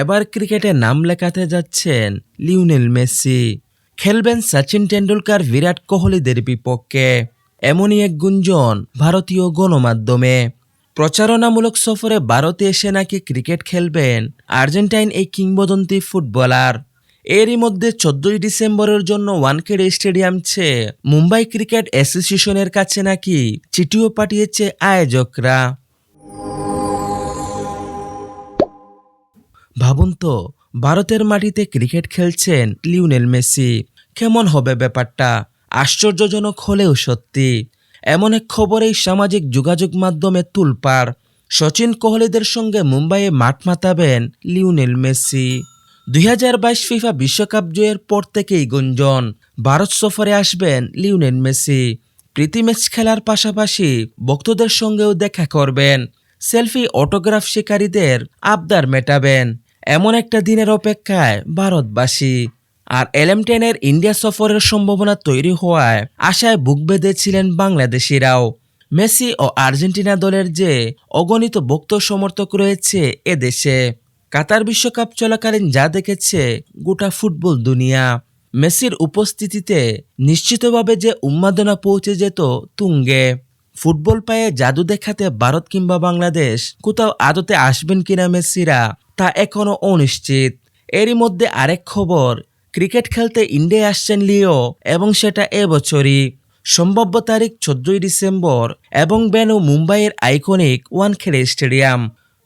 এবার ক্রিকেটে নাম লেখাতে যাচ্ছেন লিওনেল মেসি। খেলবেন সচিন টেন্ডুলকার বিরাট কোহলিদের বিপক্ষে। এমনই এক গুঞ্জন ভারতীয় গণমাধ্যমে। প্রচারণামূলক সফরে ভারতে এসে নাকি ক্রিকেট খেলবেন আর্জেন্টাইন এই কিংবদন্তি ফুটবলার। এরই মধ্যে চোদ্দই ডিসেম্বরের জন্য ওয়ানখেড়ে স্টেডিয়াম চেয়ে মুম্বাই ক্রিকেট অ্যাসোসিয়েশনের কাছে নাকি চিঠিও পাঠিয়েছে আয়োজকরা। ভাবুন তো, ভারতের মাটিতে ক্রিকেট খেলছেন লিওনেল মেসি। কেমন হবে ব্যাপারটা? আশ্চর্যজনক হলেও সত্যি। এমন এক খবরেই সামাজিক যোগাযোগ মাধ্যমে তুলপার সচিন কোহলিদের সঙ্গে মুম্বাইয়ে মাঠ মাতাবেন লিওনেল মেসি। দুই হাজার বাইশ ফিফা বিশ্বকাপ জয়ের পর থেকেই গুঞ্জন, ভারত সফরে আসবেন লিওনেল মেসি। প্রীতি ম্যাচ খেলার পাশাপাশি ভক্তদের সঙ্গেও দেখা করবেন। সেলফি, অটোগ্রাফ শিকারীদের আবদার মেটাবেন। এমন একটা দিনের অপেক্ষায় ভারতবাসী আর এলএম টেনের ইন্ডিয়া সফরের সম্ভাবনা তৈরি হওয়ায় আশায় বুক বেঁধেছিলেন বাংলাদেশিরাও। মেসি ও আর্জেন্টিনা দলের যে অগণিত ভক্ত সমর্থক রয়েছে এদেশে, কাতার বিশ্বকাপ চলাকালীন যা দেখেছে গোটা ফুটবল দুনিয়া। মেসির উপস্থিতিতে নিশ্চিতভাবে যে উন্মাদনা পৌঁছে যেত তুঙ্গে। ফুটবল পায়ে জাদু দেখাতে ভারত কিংবা বাংলাদেশ কোথাও আদতে আসবেন কিনা মেসিরা তা এখনও অনিশ্চিত। এরই মধ্যে আরেক খবর, ক্রিকেট খেলতে ইন্ডিয়ায় আসছেন লিও এবং সেটা এবছরই। সম্ভাব্য তারিখ চোদ্দই ডিসেম্বর এবং বেনু মুম্বাইয়ের আইকনিক ওয়ানখেড়ে স্টেডিয়াম।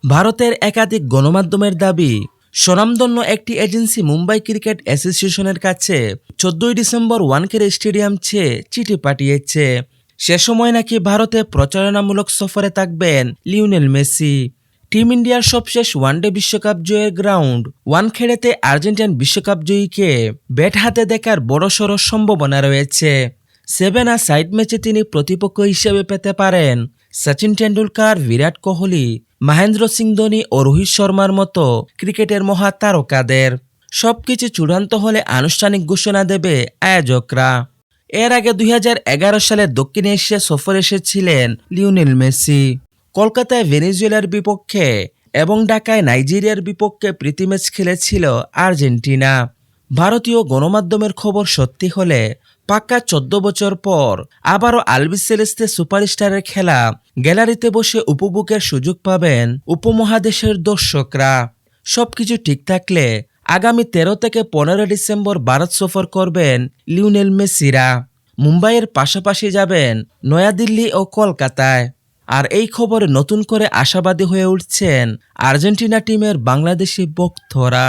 ভারতের একাধিক গণমাধ্যমের দাবি, স্বনামধন্য একটি এজেন্সি মুম্বাই ক্রিকেট অ্যাসোসিয়েশনের কাছে চোদ্দই ডিসেম্বর ওয়ানখেড়ে স্টেডিয়াম চেয়ে চিঠি পাঠিয়েছে। সে সময় নাকি ভারতে প্রচারণামূলক সফরে থাকবেন লিওনেল মেসি। টিম ইন্ডিয়ার সবশেষ ওয়ানডে বিশ্বকাপ জয়ের গ্রাউন্ড। ওয়ানখেড়েতে আর্জেন্টাইন বিশ্বকাপ জয়ীকে ব্যাট হাতে দেখার বড়সড় সম্ভাবনা রয়েছে। সেভেন আর সাইড ম্যাচে তিনি প্রতিপক্ষ হিসেবে পেতে পারেন। সচিন টেন্ডুলকার বিরাট কোহলি, মহেন্দ্র সিং ধোনি ও রোহিত শর্মার মতো ক্রিকেটের মহা তারকাদের। সবকিছু চূড়ান্ত হলে আনুষ্ঠানিক ঘোষণা দেবে আয়োজকরা। এর আগে দুই হাজার এগারো সালে দক্ষিণ এশিয়া সফর এসেছিলেন লিওনেল মেসি। কলকাতায় ভেনেজুয়েলার বিপক্ষে এবং ঢাকায় নাইজেরিয়ার বিপক্ষে প্রীতি ম্যাচ খেলেছিল আর্জেন্টিনা। ভারতীয় গণমাধ্যমের খবর সত্যি হলে পাক্কা চোদ্দ বছর পর আবারও আলবিস সেলেস্তে সুপারস্টারের খেলা গ্যালারিতে বসে উপভোগের সুযোগ পাবেন উপমহাদেশের দর্শকরা। সবকিছু ঠিক থাকলে আগামী তেরো থেকে পনেরো ডিসেম্বর ভারত সফর করবেন লিওনেল মেসিরা। মুম্বাইয়ের পাশাপাশি যাবেন নয়াদিল্লি ও কলকাতায়। আর এই খবরে নতুন করে আশাবাদী হয়ে উঠছেন আর্জেন্টিনা টিমের বাংলাদেশি ভক্তরা